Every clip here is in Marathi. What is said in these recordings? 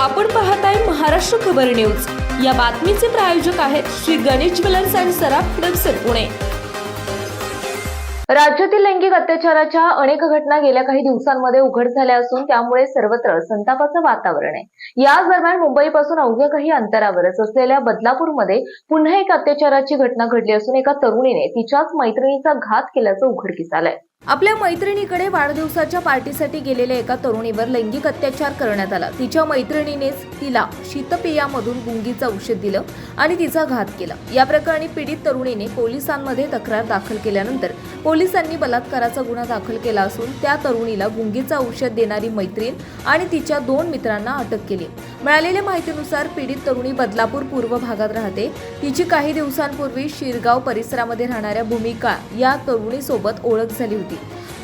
आपण पाहताय महाराष्ट्र खबर न्यूज. या बातमीचे प्रायोजक आहेत श्री गणेश ज्वेलर्स अँड सराफ हडपसर पुणे. राज्यातील लैंगिक अत्याचाराच्या अनेक घटना गेल्या काही दिवसांमध्ये उघड झाल्या असून त्यामुळे सर्वत्र संतापाचं वातावरण आहे. याच दरम्यान मुंबईपासून अवघ्या काही अंतरावरच असलेल्या बदलापूरमध्ये पुन्हा एक अत्याचाराची घटना घडली असून एका तरुणीने तिच्याच मैत्रिणीचा घात केल्याचं उघडकीस आलंय. आपल्या मैत्रिणीकडे वाढदिवसाच्या पार्टीसाठी गेलेल्या एका तरुणीवर लैंगिक अत्याचार करण्यात आला. तिच्या मैत्रिणीनेच तिला शीतपेयामधून गुंगीचं औषध दिलं आणि तिचा घात केला. या प्रकरणी पीडित तरुणीने पोलिसांमध्ये तक्रार दाखल केल्यानंतर पोलिसांनी बलात्काराचा गुन्हा दाखल केला असून त्या तरुणीला गुंगीचं औषध देणारी मैत्रीण आणि तिच्या दोन मित्रांना अटक केली. मिळालेल्या माहितीनुसार पीडित तरुणी बदलापूर पूर्व भागात राहते. तिची काही दिवसांपूर्वी शिरगाव परिसरामध्ये राहणाऱ्या भूमिका या तरुणीसोबत ओळख झाली होती.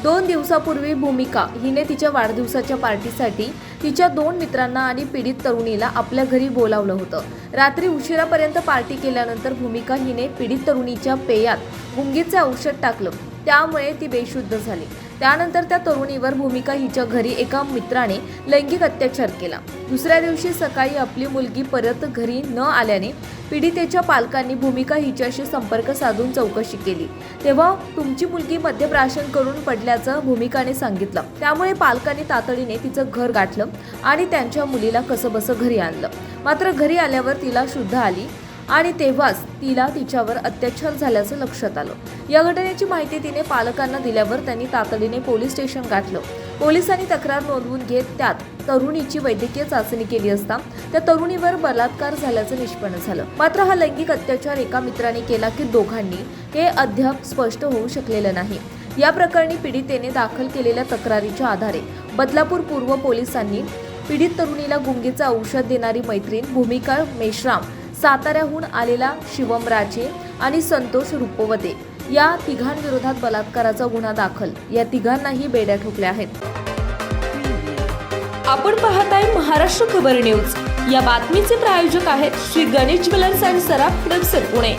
दोन दिवसापूर्वी भूमिका हिने तिच्या वाढदिवसाच्या पार्टीसाठी तिच्या दोन मित्रांना आणि पीडित तरुणीला आपल्या घरी बोलावलं होतं. रात्री उशिरापर्यंत पार्टी केल्यानंतर भूमिका हिने पीडित तरुणीच्या पेयात गुंगीचे औषध टाकलं. त्यामुळे ती बेशुद्ध झाली. त्यानंतर त्या तरुणीवर भूमिका हिच्या घरी एका मित्राने लैंगिक अत्याचार केला. दुसऱ्या दिवशी सकाळी आपली मुलगी परत घरी न आल्याने पीडितेच्या पालकांनी भूमिका हिच्याशी संपर्क साधून चौकशी केली. तेव्हा तुमची मुलगी मद्यप्राशन करून पडल्याचं भूमिकाने सांगितलं. त्यामुळे पालकांनी तातडीने तिचं घर गाठलं आणि त्यांच्या मुलीला कसंबसं घरी आणलं. मात्र घरी आल्यावर तिला शुद्ध आली आणि तेव्हाच तिला तिच्यावर अत्याचार झाल्याचं लक्षात आलं. या घटनेची माहिती तिने पालकांना दिल्यावर त्यांनी तातडीने पोलीस स्टेशन गाठलं. पोलिसांनी तक्रार नोंदवून घेत त्यात तरुणीची वैद्यकीय चाचणी केली असता त्या तरुणीवर बलात्कार झाल्याचं निष्पन्न झालं. मात्र हा लैंगिक अत्याचार एका मित्राने केला की दोघांनी हे अद्याप स्पष्ट होऊ शकलेलं नाही. या प्रकरणी पीडितेने दाखल केलेल्या तक्रारीच्या आधारे बदलापूर पूर्व पोलिसांनी पीडित तरुणीला गुंगीचं औषध देणारी मैत्रीण भूमिका मेश्राम साताऱ्याहून आलेला शिवम राजे आणि संतोष रुपवते या तिघांविरोधात बलात्काराचा गुन्हा दाखल. या तिघांनाही बेड्या ठोकल्या आहेत. आपण पाहत आहे महाराष्ट्र खबर न्यूज. या बातमीचे प्रायोजक आहेत श्री गणेश ज्वेलर्स अँड सराफ हडपसर पुणे.